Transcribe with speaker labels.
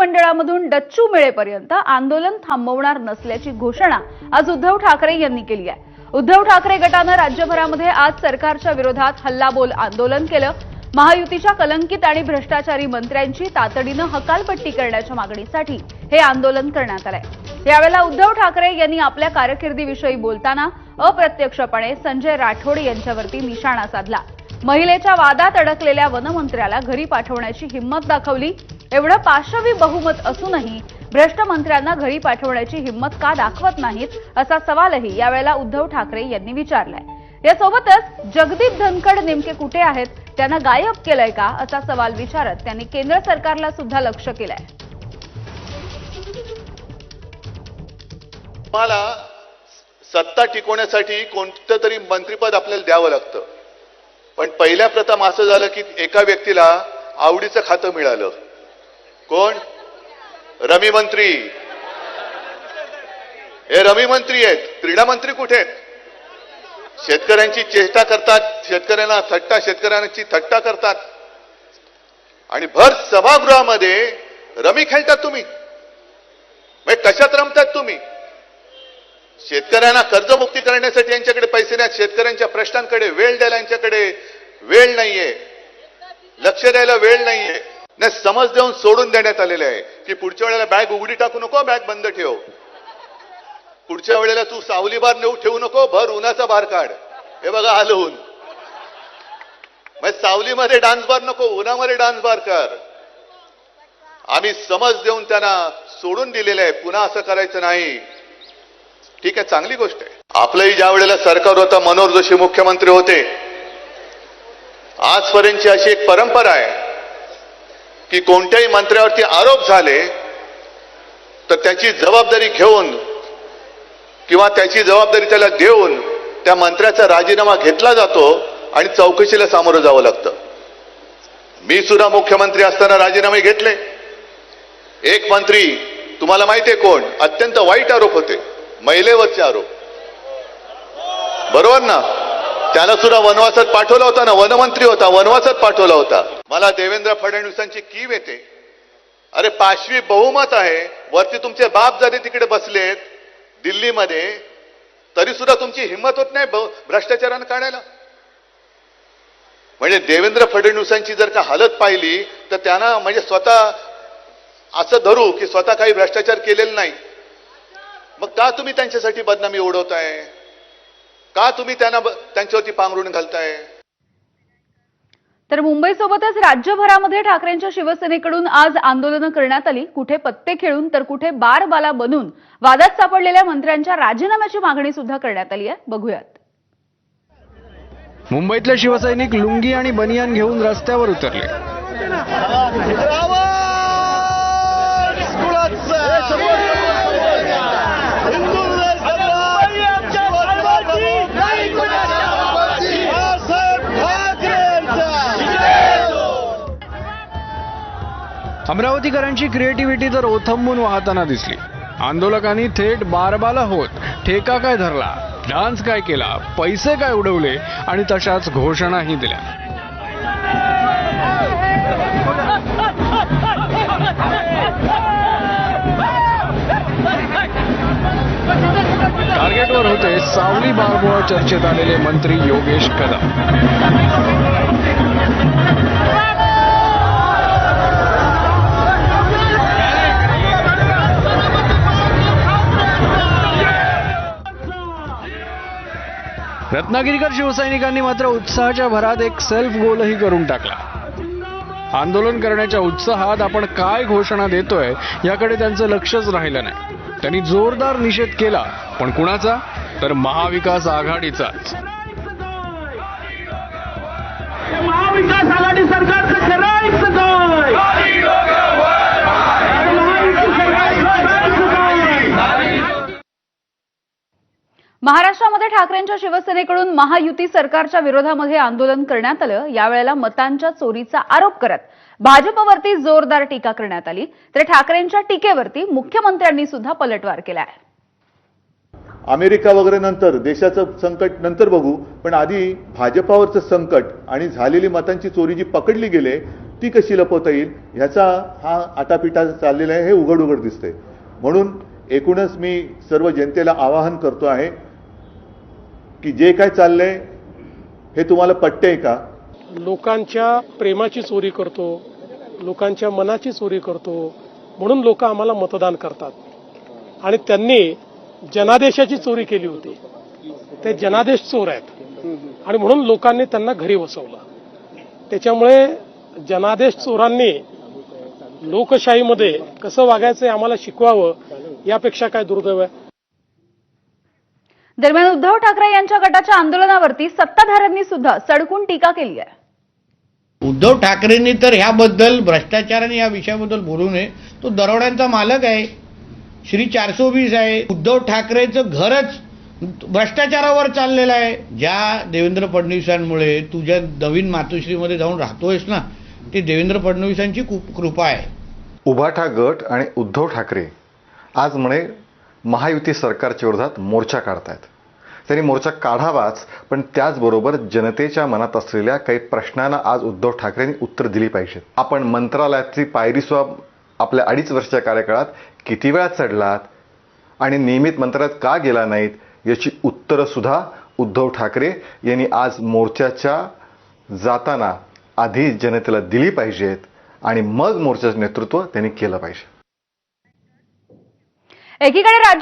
Speaker 1: मंडळामधून डच्चू मिळेपर्यंत आंदोलन थांबवणार नसल्याची घोषणा आज उद्धव ठाकरे यांनी केली आहे. उद्धव ठाकरे गटानं राज्यभरामध्ये आज सरकारच्या विरोधात हल्लाबोल आंदोलन केलं. महायुतीच्या कलंकित आणि भ्रष्टाचारी मंत्र्यांची तातडीनं हकालपट्टी करण्याच्या मागणीसाठी हे आंदोलन करण्यात आलंय. यावेळेला उद्धव ठाकरे यांनी आपल्या कारकिर्दीविषयी बोलताना अप्रत्यक्षपणे संजय राठोड यांच्यावरती निशाणा साधला. महिलेच्या वादात अडकलेल्या वनमंत्र्याला घरी पाठवण्याची हिंमत दाखवली. एवढं पाशवी बहुमत असूनही भ्रष्ट मंत्र्यांना घरी पाठवण्याची हिंमत का दाखवत नाहीत असा सवालही यावेळेला उद्धव ठाकरे यांनी विचारलाय. यासोबतच जगदीप धनखड नेमके कुठे आहेत? त्यांना गायब केलंय का? असा सवाल विचारत त्यांनी केंद्र सरकारला सुद्धा लक्ष केलंय.
Speaker 2: मला सत्ता टिकवण्यासाठी कोणतं तरी मंत्रीपद आपल्याला द्यावं लागतं. पण पहिल्या प्रथम असं झालं की एका व्यक्तीला आवडीचं खातं मिळालं. कोण? रमी मंत्री. हे रमी मंत्री आहेत. क्रीडा मंत्री कुठे आहेत? शेतकऱ्यांची चेष्टा करतात. शेतकऱ्यांना थट्टा शेतकऱ्यांची थट्टा करतात. आणि भर सभागृहामध्ये रमी खेळतात तुम्ही. म्हणजे कशात रमतात तुम्ही? शेतकऱ्यांना कर्जमुक्ती करण्यासाठी यांच्याकडे पैसे नाहीत. शेतकऱ्यांच्या प्रश्नांकडे वेळ द्यायला यांच्याकडे वेळ नाहीये. लक्ष द्यायला वेळ नाहीये. नाही समज देऊन सोडून देण्यात आलेले आहे. की पुढच्या वेळेला बॅग उघडी टाकू नको बॅग बंद ठेव. पुढच्या वेळेला तू सावली बार नेऊ ठेवू नको भर उन्हाचा बार काढ. हे बघा आलं ऊन मग सावलीमध्ये डान्स बार नको उन्हामध्ये डान्स बार कर. आम्ही समज देऊन त्यांना सोडून दिलेलं आहे पुन्हा असं करायचं नाही. ठीक आहे चांगली गोष्ट आहे. आपलंही ज्या वेळेला सरकार होतं मनोहर जोशी मुख्यमंत्री होते. आजपर्यंतची अशी एक परंपरा आहे. की कोणत्याही मंत्र्यावरती आरोप झाले तर त्याची जबाबदारी घेऊन किंवा त्याची जबाबदारी त्याला देऊन त्या मंत्र्याचा राजीनामा घेतला जातो आणि चौकशीला सामोरं जावं लागतं. मी सुद्धा मुख्यमंत्री असताना राजीनामे घेतले. एक मंत्री तुम्हाला माहितीये कोण? अत्यंत वाईट आरोप होते. महिलेवरचे आरोप. बरोबर ना? त्याला सुद्धा वनवासात पाठवला होता ना? वनमंत्री होता वनवासात पाठवला होता. मला देवेंद्र फडणवीसांची कीव येते. अरे पाचवी बहुमत आहे. वरती तुमचे बाप जरी तिकडे बसलेत दिल्लीमध्ये तरी सुद्धा तुमची हिंमत होत नाही ब- भ्रष्टाचारानं काढायला. म्हणजे देवेंद्र फडणवीसांची जर का हालत पाहिली तर त्यांना म्हणजे स्वतः असं धरू की स्वतः काही भ्रष्टाचार केलेला नाही. मग का तुम्ही त्यांच्यासाठी बदनामी ओढवताय? का तुम्ही त्यांना ब- त्यांच्यावरती पांघरून घालताय?
Speaker 1: तर मुंबईसोबतच राज्यभरामध्ये ठाकरेंच्या शिवसेनेकडून आज आंदोलनं करण्यात आली. कुठे पत्ते खेळून तर कुठे बारबाला बनून वादात सापडलेल्या मंत्र्यांच्या राजीनाम्याची मागणी सुद्धा करण्यात आली आहे. बघूयात.
Speaker 3: मुंबईतले शिवसैनिक लुंगी आणि बनियान घेऊन रस्त्यावर उतरले. अमरावतीकरांची क्रिएटिव्हिटी तर ओथंबून वाहताना दिसली. आंदोलकांनी थेट बारबाला होत ठेका काय धरला डान्स काय केला पैसे काय उडवले आणि तशाच घोषणाही दिल्या. टार्गेटवर होते सावली बारबोळ चर्चेत आलेले मंत्री योगेश कदम. रत्नागिरीकर शिवसैनिकांनी मात्र उत्साहाच्या भरात एक सेल्फ गोलही करून टाकला. आंदोलन करण्याच्या उत्साहात आपण काय घोषणा देतोय याकडे त्यांचं लक्षच राहिलं नाही. त्यांनी जोरदार निषेध केला पण कुणाचा? तर महाविकास आघाडीचाच.
Speaker 4: महाविकास आघाडी सरकारचं करायचं काय महायुती सरकारचं करायचं काय
Speaker 1: महाराष्ट्रामध्ये ठाकरेंच्या शिवसेनेकडून महायुती सरकारच्या विरोधामध्ये आंदोलन करण्यात आलं. यावेळेला मतांच्या चोरीचा आरोप करत भाजपवरती जोरदार टीका करण्यात आली. तर ठाकरेंच्या टीकेवरती मुख्यमंत्र्यांनी सुद्धा पलटवार केला आहे
Speaker 2: अमेरिका वगैरे नंतर देशाचं संकट नंतर बघू. पण आधी भाजपावरचं संकट आणि झालेली मतांची चोरी जी पकडली गेले ती कशी लपवता येईल? ह्याचा हा आटापिटा चाललेला आहे. हे उघड उघड दिसतंय. म्हणून एकूणच मी सर्व जनतेला आवाहन करतो आहे की जे काय चाललंय हे तुम्हाला पटतंय का?
Speaker 5: लोकांच्या प्रेमाची चोरी करतो लोकांच्या मनाची चोरी करतो म्हणून लोक आम्हाला मतदान करतात. आणि त्यांनी जनादेशाची चोरी केली होती. ते जनादेश चोर आहेत. आणि म्हणून लोकांनी त्यांना घरी बसवलं. त्याच्यामुळे जनादेश चोरांनी लोकशाहीमध्ये कसं वागायचं आम्हाला शिकवावं यापेक्षा काय दुर्दैव आहे?
Speaker 1: दरम्यान उद्धव ठाकरे यांच्या गटाच्या आंदोलनावरती सत्ताधाऱ्यांनी सुद्धा सडकून टीका केली आहे.
Speaker 6: उद्धव ठाकरेंनी तर ह्याबद्दल भ्रष्टाचार आणि या विषयाबद्दल बोलू नये. तो दरोड्यांचा मालक आहे. श्री चारसो वीस आहे. उद्धव ठाकरेचं घरच भ्रष्टाचारावर चाललेलं आहे. ज्या देवेंद्र फडणवीसांमुळे तुझ्या नवीन मातोश्रीमध्ये जाऊन राहतोयस ना ते देवेंद्र फडणवीसांची खूप कृपा आहे.
Speaker 7: उभाठा गट आणि उद्धव ठाकरे आज म्हणे महायुती सरकारच्या विरोधात मोर्चा काढतायत. त्यांनी मोर्चा काढावाच पण त्याचबरोबर जनतेच्या मनात असलेल्या काही प्रश्नांना आज उद्धव ठाकरेंनी उत्तर दिली पाहिजेत. आपण मंत्रालयाची पायरी आपल्या अडीच वर्षाच्या कार्यकाळात किती वेळा चढलात आणि नियमित मंत्रालयात का गेला नाहीत याची उत्तरंसुद्धा उद्धव ठाकरे यांनी आज मोर्चाच्या जाताना आधी जनतेला दिली पाहिजेत आणि मग मोर्चाचं नेतृत्व त्यांनी केलं पाहिजे.
Speaker 1: एकीकडे राज्य